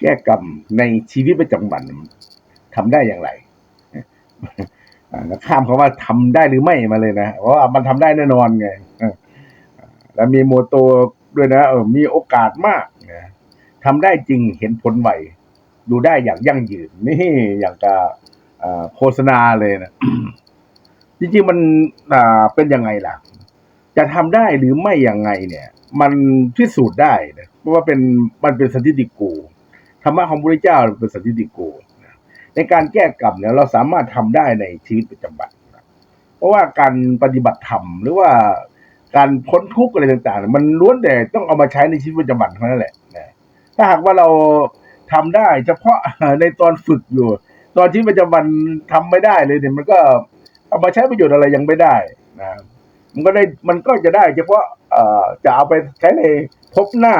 แก้กรรมในชีวิตประจำวันทำได้อย่างไรอ่าข้ามคำว่าทำได้หรือไม่มาเลยนะเพราะว่ามันทำได้แน่นอนไงแล้วมีโมโตด้วยนะเออมีโอกาสมากนะทำได้จริงเห็นผลไวดูได้อย่างยั่งยืนนี่อย่างกับโฆษณาเลยนะจริงๆมันอ่าเป็นยังไงล่ะ จะทำได้หรือไม่ยังไงเนี่ย มันพิสูจน์ได้นะเพราะว่าเป็นมันเป็นสันติติโก ธรรมะของพระเจ้าเป็นสันติติโกนะในการแก้กรรมเนี่ยเราสามารถทำได้ในชีวิตประจำวันนะเพราะว่าการปฏิบัติธรรมหรือว่าการพ้นทุกข์อะไรต่างๆ มันล้วนแต่ต้องเอามาใช้ในชีวิตประจำวันเท่านั้นแหละนะถ้าหากว่าเราทำได้ เฉพาะในตอนฝึกอยู่ ตอนชีวิตประจำวันทำไม่ได้เลยเนี่ยมันก็เอามาใช้ประโยชน์อะไรยังไม่ได้นะมันก็ได้มันก็จะได้ เฉพาะจะเอาไปใช้ในภพหน้า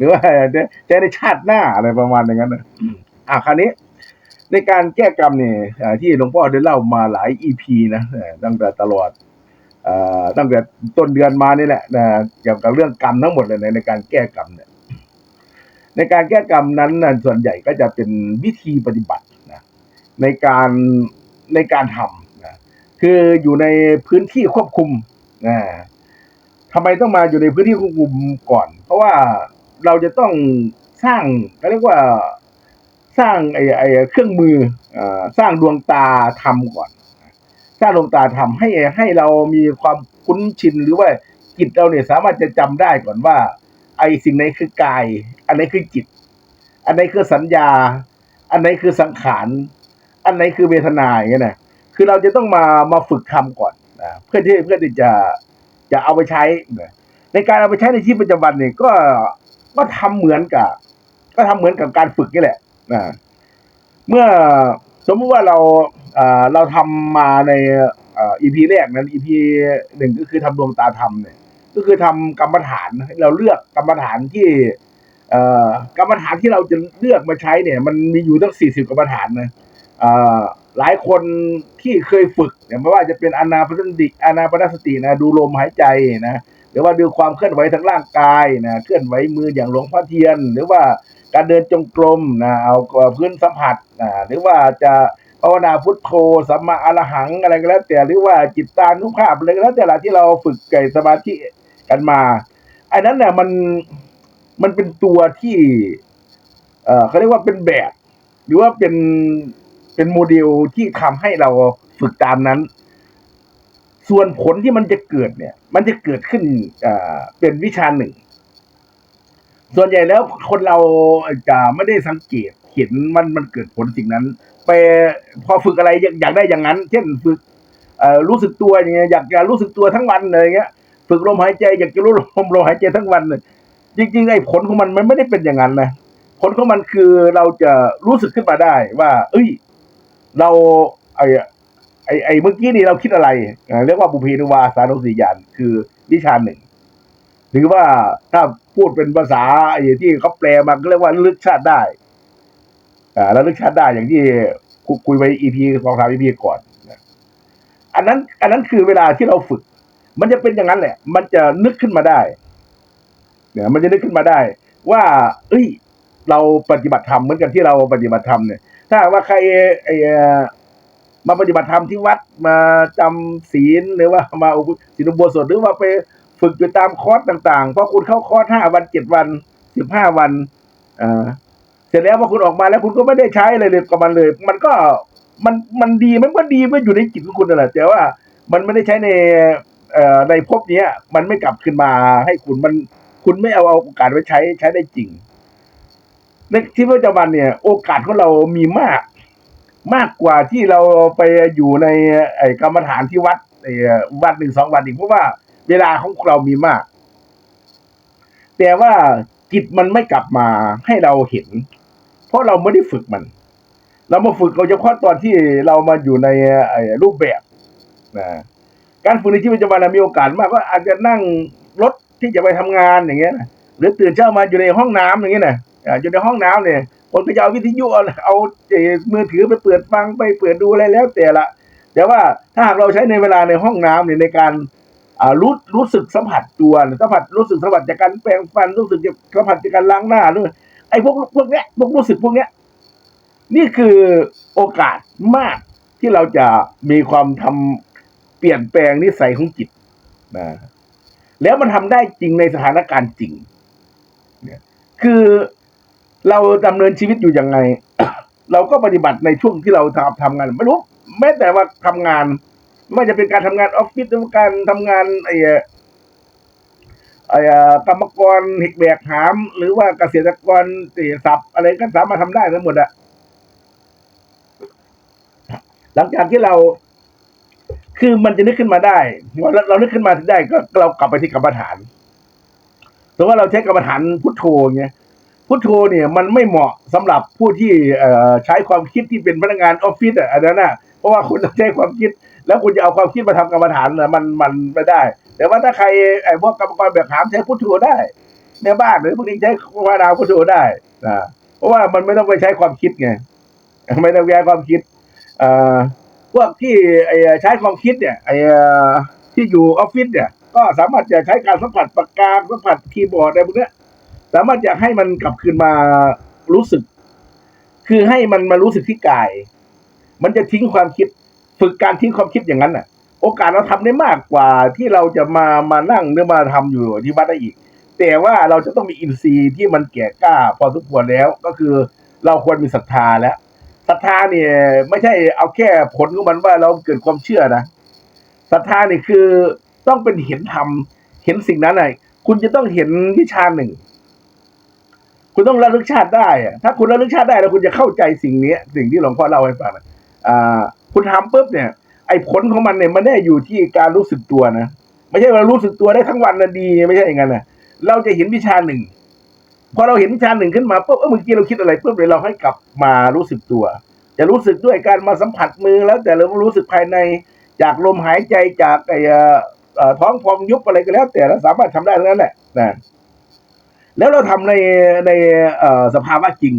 หรือว่าจะใช้ในชาติหน้าอะไรประมาณอย่างนั้นนะอะคราวนี้ ในการแก้กรรมเนี่ยอ่าที่หลวงพ่อได้เล่ามาหลายอีพีนะเอ่อตั้งแต่ตลอดเอ่อตั้งแต่ต้นเดือนมานี่แหละนะเกี่ยวกับเรื่องกรรมทั้งหมดเลยในในการแก้กรรมเนี่ย ในการแก้กรรมนั้นนะส่วนใหญ่ก็จะเป็นวิธีปฏิบัตินะในการในการทำนะคืออยู่ในพื้นที่ควบคุมนะทำไมต้องมาอยู่ในพื้นที่ควบคุมก่อน เพราะว่า เราจะต้องสร้างเขาเรียกว่าสร้างไอ้ไอ้เครื่องมืออ่สร้างดวงตาทำก่อน สร้างดวงตาทำให้ให้เรามีความคุ้นชินหรือว่าจิตเราเนี่ยสามารถจะจำได้ก่อนว่า ไอ้สิ่งไหนคือกาย อันไหนคือจิต อันไหนคือสัญญา อันไหนคือสังขาร อันไหนคือเวทนาอย่างเงี้ยนะคือเราจะต้องมามาฝึกทำก่อนนะเพื่อที่เพื่อที่จะจะเอาไปใช้ ในการเอาไปใช้ในชีวิตประจำวันเนี่ยก็ ก็ทำเหมือนกับ ก็ทำเหมือนกับการฝึกนี่แหละนะเมื่อสมมติว่าเราเอ่อเราทำมาในอ่อ EP แรกนั้น EP หนึ่งก็คือทำดวงตาธรรมเนี่ย ก็คือทำกรรมฐาน เราเลือกกรรมฐานที่อ่อกรรมฐานที่เราจะเลือกมาใช้เนี่ย มันมีอยู่ตั้งสี่สิบกรรมฐานนะอ่อหลายคนที่เคยฝึกเนี่ยไม่ว่าจะเป็นอนาปนสติอนาปนสตินะดูลมหายใจนะ หรือว่าดูความเคลื่อนไหวทางร่างกายนะเคลื่อนไหวมืออย่างหลวงพ่อเทียน หรือว่าการเดินจงกรมนะเอาพื้นสัมผัสนะหรือว่าจะภาวนาพุทโธสัมมาอรหังอะไรก็แล้ว แต่หรือว่าจิตตานุภาพอะไรก็แล้วแต่ละที่เราฝึกไก่สมาธิกันมาอันนั้นเนี่ยมันมันเป็นตัวที่เอ่อเขาเรียกว่าเป็นแบบ หรือว่าเป็นเป็นโมเดลที่ทำให้เราฝึกตามนั้น ส่วนผลที่มันจะเกิดเนี่ย มันจะเกิดขึ้นอ่าเป็นวิชาหนึ่ง ส่วนใหญ่แล้วคนเราจะไม่ได้สังเกตเห็นมันมันเกิดผลสิ่งนั้น ไปพอฝึกอะไรอยากอยากได้อย่างนั้น เช่นฝึกรู้สึกตัวอย่างเงี้ยอยากจะรู้สึกตัวทั้งวันเลยอย่างเงี้ย ฝึกลมหายใจอยากจะรู้ลมลมหายใจทั้งวันเลยจริงๆไอ้ผลของมันมันไม่ได้เป็นอย่างนั้นนะผลของมันคือเราจะรู้สึกขึ้นมาได้ว่า เอ้ย เราไอ้ อ้ไอ้เมื่อกี้นี่เราคิดอะไรเรียกว่าบุเพนุวาสานุสติญาณคือวิชาหนึ่งหรือว่าถ้าพูดเป็นภาษาไอ้ที่เขาแปลมาก็เรียกว่าลึกชาติได้อ่าระลึกชาติได้อย่างที่คุยไปอีพีสองสามอีพีก่อนอันนั้น อันนั้นคือเวลาที่เราฝึก มันจะเป็นอย่างนั้นแหละ มันจะนึกขึ้นมาได้เนี่ยมันจะนึกขึ้นมาได้ ว่า เอ้ย เราปฏิบัติธรรมเหมือนกันที่เราปฏิบัติธรรมเนี่ย ถ้าว่าใครไอ้ มาปฏิบัติธรรมที่วัดมาจำศีลหรือว่ามาศีลอุโบสถหรือว่าไปฝึกอยู่ตามคอร์สต่างๆ เพราะคุณเข้าคอร์สห้าวันเจ็ดวันสิบห้าวันอ่าเสร็จแล้วพอคุณออกมาแล้วคุณก็ไม่ได้ใช้อะไรเลยกับมันเลย มันก็มันมันดีมันก็ดีมันอยู่ในจิตของคุณนั่นแหละแต่ว่ามันไม่ได้ใช้ในในภพนี้มันไม่กลับขึ้นมาให้คุณมันคุณไม่เอาเอาโอกาสไปใช้ใช้ได้จริงในชีวิตประจำวันเนี่ย โอกาสของเรามีมาก มากกว่าที่เราไปอยู่ในไอ้กรรมฐานที่วัดไอ้วัดหนึ่งสองวันอีกเพราะว่าเวลาของเรามีมาก แต่ว่าจิตมันไม่กลับมาให้เราเห็น เพราะเราไม่ได้ฝึกมัน เรามาฝึกเอาเฉพาะตอนที่เรามาอยู่ในไอ้รูปแบบนะการฝึกในชีวิตประจำวันมีโอกาสมากก็อาจจะนั่งรถที่จะไปทำงานอย่างเงี้ยนะหรือตื่นเช้ามาอยู่ในห้องน้ำอย่างเงี้ยนะอ่าอยู่ในห้องน้ำเนี่ย คนก็จะเอาวิทยุเอาเอามือถือไปเปิดฟังไปเปิดดูอะไรแล้วแต่ละ แต่ว่าถ้าหากเราใช้ในเวลาในห้องน้ำเนี่ยในการรู้รู้สึกสัมผัสตัวสัมผัสรู้สึกสัมผัสจากการแปรงฟันรู้สึกสัมผัสจากการล้างหน้าด้วยไอ้พวกพวกเนี้ยพวกรู้สึกพวกเนี้ยนี่คือโอกาสมากที่เราจะมีความทำเปลี่ยนแปลงนิสัยของจิตนะแล้วมันทำได้จริงในสถานการณ์จริงเนี่ยคือ เราดำเนินชีวิตอยู่ยังไง เราก็ปฏิบัติในช่วงที่เราทำทำงาน ไม่รู้ แม้แต่ว่าทำงาน ไม่จะเป็นการทำงานออฟฟิศหรือการทำงานไอ้ไอ้กรรมกรเห็กแบกหาม หรือว่าเกษตรกรเสียสับอะไรก็สามารถทำได้ทั้งหมดอะหลังจากที่เรา คือมันจะนึกขึ้นมาได้ว่าเราเรานึกขึ้นมาได้ก็เรากลับไปที่กรรมฐานสมมติว่าเราใช้กรรมฐานพุทโธเงี้ย พุทโธเนี่ยมันไม่เหมาะสำหรับผู้ที่ใช้ความคิดที่เป็นพนักงานออฟฟิศอะอันนั้นน่ะเพราะว่าคุณต้องใช้ความคิด แล้วคุณจะเอาความคิดมาทำกรรมฐานมันมันไม่ได้ แต่ว่าถ้าใครไอ้พวกกรรมกรแบบถามใช้พุทโธได้ ในบ้านหรือพวกนี้ใช้ภาวนาพุทโธได้นะเพราะว่ามันไม่ต้องไปใช้ความคิดไงไม่ต้องใช้ความคิดอ่อพวกที่ใช้ความคิดเนี่ยไอ้ที่อยู่ออฟฟิศเนี่ย ก็สามารถจะใช้การสัมผัสปากกาสัมผัสคีย์บอร์ดอะไรพวกเนี้ย สามารถจะให้มันกลับคืนมารู้สึก คือให้มันมารู้สึกที่กาย มันจะทิ้งความคิด ฝึกการทิ้งความคิดอย่างนั้นน่ะ โอกาสเราทำได้มากกว่าที่เราจะมามานั่งหรือมาทำอยู่ที่วัดได้อีก แต่ว่าเราจะต้องมีอินทรีย์ที่มันแก่กล้า พอสมควรแล้วก็คือเราควรมีศรัทธาแล้วศรัทธาเนี่ย ไม่ใช่เอาแค่ผลของมันว่าเราเกิดความเชื่อนะศรัทธาเนี่ยคือต้องเป็นเห็นธรรมเห็นสิ่งนั้นไงคุณจะต้องเห็นวิชาหนึ่ง คุณต้องระลึกชาติได้อะถ้าคุณระลึกชาติได้แล้วคุณจะเข้าใจสิ่งนี้สิ่งที่หลวงพ่อเล่าให้ฟังอ่าคุณทำปุ๊บเนี่ย ไอ้ผลของมันเนี่ยมันได้อยู่ที่การรู้สึกตัวนะไม่ใช่ว่ารู้สึกตัวได้ทั้งวันนะดี ไม่ใช่อย่างนั้นนะเราจะเห็นวิชาหนึ่งพอเราเห็นวิชาหนึ่งขึ้นมาปุ๊บเออเมื่อกี้เราคิดอะไรปุ๊บเลยเราให้กลับมารู้สึกตัว จะรู้สึกด้วยการมาสัมผัสมือแล้ว แต่เรารู้สึกภายในจากลมหายใจจากไอ้ท้องพองยุบอะไรก็แล้ว แต่เราสามารถทำได้ทั้งนั้นแหละนะ แล้วเราทำในในสภาวะจริง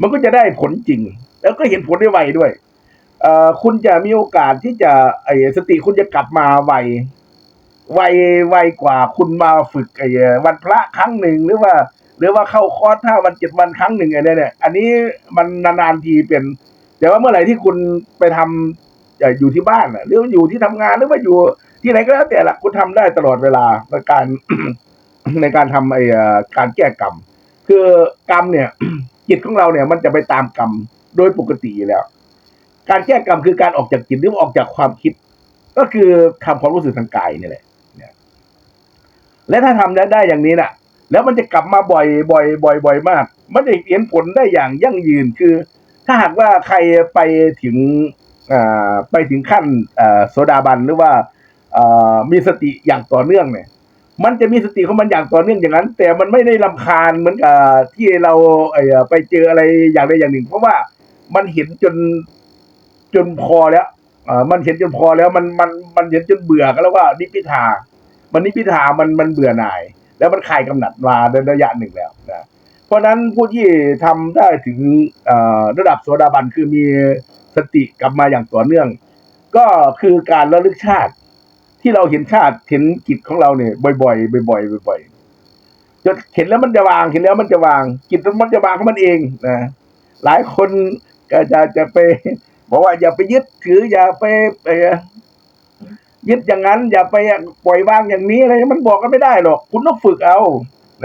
มันก็จะได้ผลจริง แล้วก็เห็นผลได้ไวด้วยคุณจะมีโอกาสที่จะไอ้สติคุณจะกลับมาไวไวไวกว่าคุณมาฝึกไอ้วันพระครั้งหนึ่งหรือว่า หรือว่าเข้าคอร์สห้าวันเจ็ดวันครั้งหนึ่งอ้เนี่ยเนี่ย อันนี้มันนานๆทีเป็น แต่ว่าเมื่อไหร่ที่คุณไปทำเอ่ออยู่ที่บ้านหรือว่าอยู่ที่ทำงานหรือว่าอยู่ที่ไหนก็แล้วแต่ละคุณทำได้ตลอดเวลาในการ ในการทำไอ้เอ่อการแก้กรรม คือกรรมเนี่ย จิตของเราเนี่ยมันจะไปตามกรรมโดยปกติอยู่แล้ว การแก้กรรมคือการออกจากจิตหรือว่าออกจากความคิด ก็คือทำความรู้สึกทางกายนี่แหละเนี่ยและถ้าทำได้วได้อย่างนี้น่ะ แล้วมันจะกลับมาบ่อยบ่อยบ่อยบ่อยมาก มันจะเห็นผลได้อย่างยั่งยืนคือ ถ้าหากว่าใครไปถึงอ่าไปถึงขั้นอ่าโซดาบันหรือว่าอ่ามีสติอย่างต่อเนื่องเนี่ย มันจะมีสติของมันอย่างต่อเนื่องอย่างนั้น แต่มันไม่ได้ลำคาญเหมือนกับที่เราไปเจออะไรอย่างใดอย่างหนึ่ง เพราะว่ามันเห็นจนจนพอแล้วมันเห็นจนพอแล้วมันมันมันเห็นจนเบื่อก็แล้วว่านิพพิทามันนิพพิทามันมันเบื่อหน่าย แล้วมันคลายกำหนัดมาในระยะหนึ่งแล้วนะเพราะนั้นผู้ที่ทำได้ถึงระดับโสดาบันคือมีสติกลับมาอย่างต่อเนื่อง ก็คือการระลึกชาติ ที่เราเห็นชาติเห็นกิจของเราเนี่ยบ่อยๆบ่อยๆบ่อยๆจนเห็นแล้วมันจะวางเห็นแล้วมันจะวางกิจมันจะวางของมันเองนะหลายคนก็จะจะไปบอกว่าอย่าไปยึดถืออย่าไปไปยึดอย่างนั้น อย่าไปปล่อยวางอย่างนี้อะไรมันบอกกันไม่ได้หรอก คุณต้องฝึกเอา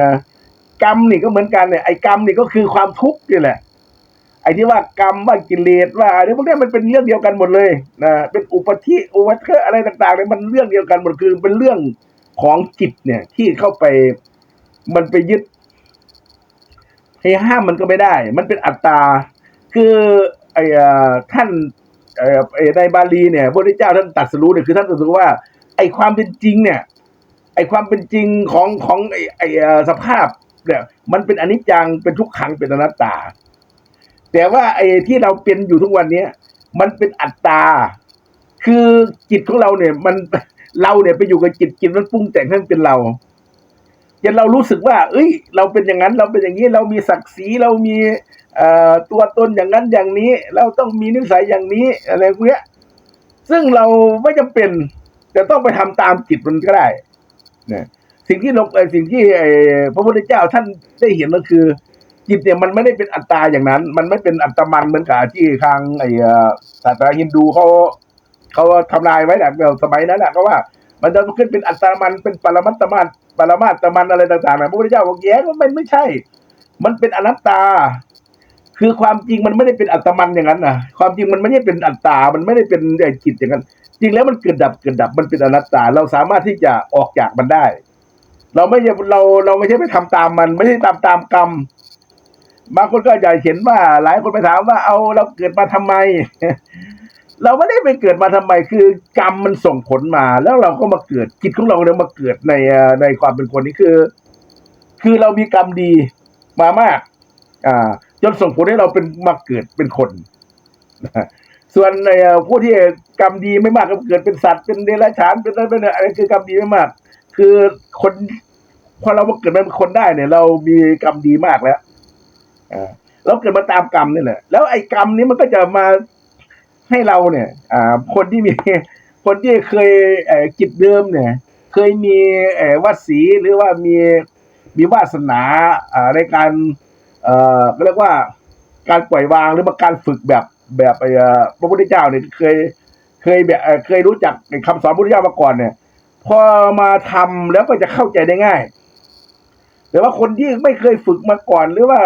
นะกรรมนี่ก็เหมือนกันเนี่ยไอ้กรรมนี่ก็คือความทุกข์นี่แหละ อ้ที่ว่ากรรมว่ากิเลสว่าอะไรพวกนี้มันเป็นเรื่องเดียวกันหมดเลยนะเป็นอุปธิอุปเทอะอะไรต่างๆเนี่ยมันเรื่องเดียวกันหมดคือเป็นเรื่องของจิตเนี่ย ที่เข้าไปมันไปยึดให้ห้ามมันก็ไม่ได้ มันเป็นอัตตา คือไอ้อท่านไอ้ในบาลีเนี่ยพระพุทธเจ้าท่านตัดสรู้เนี่ยคือท่านตรัดสรู้ว่า ไอ้ความเป็นจริงเนี่ยไอ้ความเป็นจริงของของไอ้ไอ้สภาพเนี่ยมันเป็นอนิจจังเป็นทุกขังเป็นอนัตตา แต่ว่าไอ้ที่เราเป็นอยู่ทุกวันเนี้ยมันเป็นอัตตา คือจิตของเราเนี่ย มันเราเนี่ยไปอยู่กับจิตจิตมันปรุงแต่งให้มันเป็นเราจนเรารู้สึกว่า เอ้ย เราเป็นอย่างนั้น เราเป็นอย่างนี้ เรามีศักดิ์ศรีเรามีตัวตนอย่างนั้นอย่างนี้ เราต้องมีนิสัยอย่างนี้อะไรพวกเนี้ยซึ่งเราไม่จำเป็นจะต้องไปทำตามจิตมันก็ได้เนี่ยสิ่งที่เอ่อสิ่งที่พระพุทธเจ้าท่านได้เห็นก็คือ จิตเนี่ยมันไม่ได้เป็นอัตตาอย่างนั้น มันไม่เป็นอัตมันเหมือนกับที่ทางไอ้ศาสนาฮินดูเขาเขาทำลายไว้แบบสมัยนั้นนะเขาว่า มันจะขึ้นเป็นอัตมันเป็นปรมัตตมันปรมาตมันอะไรต่างๆนะพระพุทธเจ้าบอกแย้งว่ามันไม่ใช่ มันเป็นอนัตตา คือความจริงมันไม่ได้เป็นอัตมันอย่างนั้นนะความจริงมันไม่ได้เป็นอัตตา มันไม่ได้เป็นไอ้จิตอย่างนั้น จริงแล้วมันเกิดดับเกิดดับมันเป็นอนัตตา เราสามารถที่จะออกจากมันได้ เราไม่ใช่เราเราไม่ใช่ไปทำตามมัน ไม่ใช่ตามตามกรรม บางคนก็จะเห็นว่า หลายคนไปถามว่าเอาเราเกิดมาทำไม เราไม่ได้ไปเกิดมาทำไม คือกรรมมันส่งผลมา แล้วเราก็มาเกิดจิตของเราเนี่ยมาเกิดในในความเป็นคนนี้คือ คือเรามีกรรมดีมามาก อ่า จนส่งผลให้เราเป็นมาเกิดเป็นคนส่วนในผู้ที่กรรมดีไม่มากก็เกิดเป็นสัตว์เป็นเดรัจฉานเป็นอะไรเป็นอะไรคือกรรมดีไม่มาก คือคนพอเรามาเกิดเป็นคนได้เนี่ย เรามีกรรมดีมากแล้ว เราเกิดมาตามกรรมนี่แหละ แล้วไอ้กรรมนี้มันก็จะมาให้เราเนี่ยอ่าคนที่มีคนที่เคยเอ่อจิตเดิมเนี่ย เคยมีเอ่อวัดสีหรือว่ามีมีวาสนาอ่าในการเอ่อก็เรียกว่าการปล่อยวางหรือว่าการฝึกแบบแบบไอ้พระพุทธเจ้าเนี่ยเคยเคยแบบเคยรู้จักคำสอนพระพุทธเจ้ามาก่อนเนี่ย พอมาทำแล้วก็จะเข้าใจได้ง่าย แต่ว่าคนที่ไม่เคยฝึกมาก่อน หรือว่า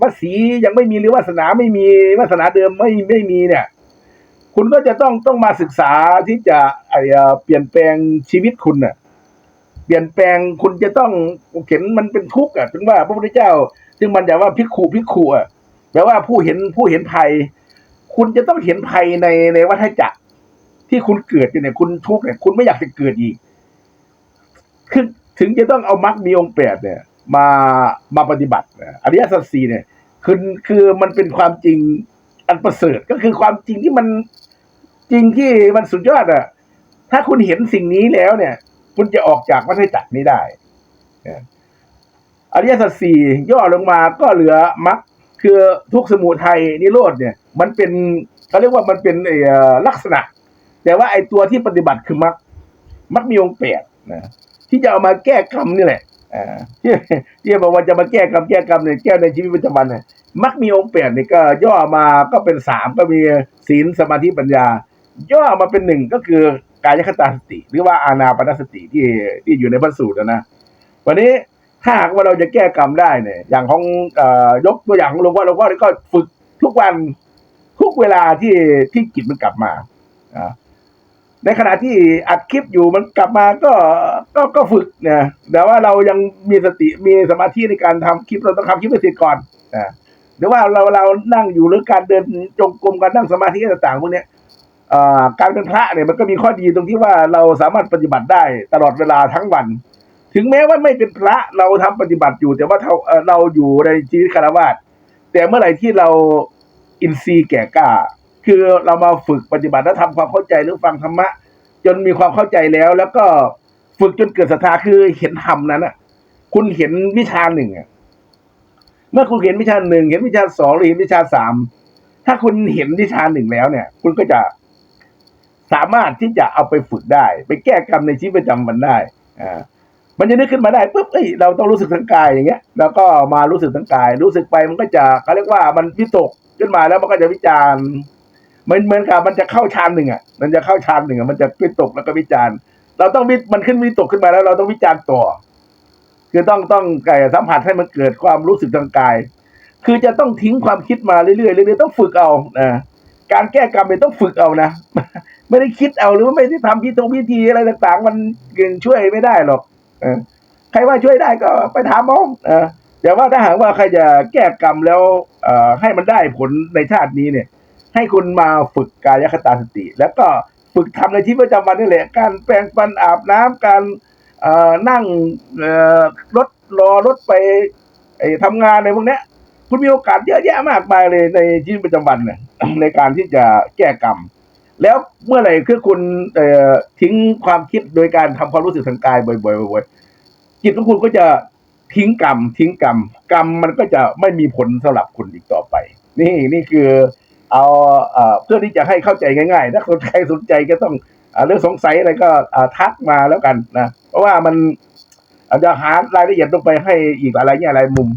วาสียังไม่มีหรือวาสนาไม่มีวาสนาเดิมไม่ไม่มีเนี่ย คุณก็จะต้องต้องมาศึกษาที่จะไอเอ่อเปลี่ยนแปลงชีวิตคุณน่ะ เปลี่ยนแปลงคุณจะต้องเห็นมันเป็นทุกข์อะถึงว่าพระพุทธเจ้าซึ่งมันจะว่าพิกขุพิกขุอะแปลว่าผู้เห็นผู้เห็นภัย คุณจะต้องเห็นภัยในในวัฏจักรที่คุณเกิดอยู่เนี่ยคุณทุกข์เนี่ยคุณไม่อยากจะเกิดอีกคือ ถึงจะต้องเอามรรคมีองค์แปดเนี่ย มามาปฏิบัติอริยสัจสี่เนี่ยคือคือมันเป็นความจริงอันประเสริฐก็คือความจริงที่มันจริงที่มันสุดยอดอะถ้าคุณเห็นสิ่งนี้แล้วเนี่ย คุณจะออกจากวัฏจักรนี้ได้อริยสัจสี่ย่อลงมาก็เหลือมรรคคือทุกสมุทัยนิโรธเนี่ย มันเป็นเขาเรียกว่ามันเป็นเอ่อลักษณะ แต่ว่าไอ้ตัวที่ปฏิบัติคือมรรคมรรคมีองค์แปดนะ ที่จะเอามาแก้กรรมนี่แหละอที่บอกว่าจะมาแก้กรรมแก้กรรมเนี่ยแก้ในชีวิตประจำวันเนี่ยมรรคมีองค์แปดเนี่ยก็ย่อมาก็เป็นสามก็มีศีลสมาธิปัญญา ย่อมาเป็นหนึ่งก็คือกายคตาสติ หรือว่าอานาปานสติที่ที่อยู่ในพระสูตรนะวันนี้ถ้าหากว่าเราจะแก้กรรมได้เนี่ย อย่างของอยกตัวอย่างของหลวงพ่อหลวงพ่อก็ฝึกทุกวันทุกเวลาที่ที่จิตมันกลับมาอ่า ในขณะที่อัดคลิปอยู่มันกลับมาก็ก็ก็ฝึกเนี่ยแต่ว่าเรายังมีสติมีสมาธิในการทำคลิปเราต้องทำคลิปให้เสร็จก่อนอ่าหรือว่าเราเรานั่งอยู่หรือการเดินจงกรมการนั่งสมาธิต่างๆพวกนี้การเป็นพระเนี่ยมันก็มีข้อดีตรงที่ว่าเราสามารถปฏิบัติได้ตลอดเวลาทั้งวัน ถึงแม้ว่าไม่เป็นพระเราทำปฏิบัติอยู่ แต่ว่าเราเอ่อเราอยู่ในชีวิตคารวาสแต่เมื่อไหร่ที่เราอินทรีย์แก่กล้า คือเรามาฝึกปฏิบัติและทำความเข้าใจหรือฟังธรรมะ จนมีความเข้าใจแล้ว แล้วก็ฝึกจนเกิดศรัทธาคือเห็นธรรมนั้นอะ คุณเห็นวิชาหนึ่งอะเมื่อคุณเห็นวิชาหนึ่งเห็นวิชาสองหรือเห็นวิชาสามถ้าคุณเห็นวิชาหนึ่งแล้วเนี่ย คุณก็จะสามารถที่จะเอาไปฝึกได้ ไปแก้กรรมในชีวิตประจำวันได้อ่ามันจะนึกขึ้นมาได้ปุ๊บเอ้ยเราต้องรู้สึกทั้งกายอย่างเงี้ย แล้วก็มารู้สึกทั้งกาย รู้สึกไปมันก็จะเขาเรียกว่ามันวิตกขึ้นมาแล้วมันก็จะวิจารณ์ มันเหมือนกับมันจะเข้าฌานหนึ่งอะ มันจะเข้าฌานหนึ่งอะมันจะวิตกแล้วก็วิจารณ์ เราต้องวิมันขึ้นวิตกขึ้นมาแล้ว เราต้องวิจารณ์ต่อ คือต้องต้องไก่สัมผัสให้มันเกิดความรู้สึกทางกาย คือจะต้องทิ้งความคิดมาเรื่อยๆเรื่อยๆต้องฝึกเอานะการแก้กรรมเนี่ยต้องฝึกเอานะไม่ได้คิดเอาหรือว่าไม่ได้ทำพิธงพิธีอะไรต่างๆ มันช่วยไม่ได้หรอกอใครว่าช่วยได้ก็ไปถามเอาเออแต่ว่าถ้าหากว่าใครจะแก้กรรมแล้วอให้มันได้ผลในชาตินี้เนี่ย ให้คุณมาฝึกกายคตาสติ แล้วก็ฝึกทำในชีวิตประจำวันนี่แหละ การแปรงฟันอาบน้ำการนั่งรถรอรถไปทำงานในพวกนี้คุณมีโอกาสเยอะแยะมากมายเลยในชีวิตประจำวันเนี่ยในการที่จะแก้กรรม แล้วเมื่อไหร่คือคุณทิ้งความคิดโดยการทำความรู้สึกทางกายบ่อยๆจิตของคุณก็จะทิ้งกรรม ทิ้งกรรม กรรมมันก็จะไม่มีผลสำหรับคุณอีกต่อไป นี่นี่คือ เอาเพื่อที่จะให้เข้าใจง่ายๆถ้าคนใครสนใจก็ต้องอเรื่องสงสัยอะไรก็ทักมาแล้วกันนะ เพราะว่ามันอาจจะหารายละเอียดลงไปให้อีกอะไรเงี้ยอะไรมุม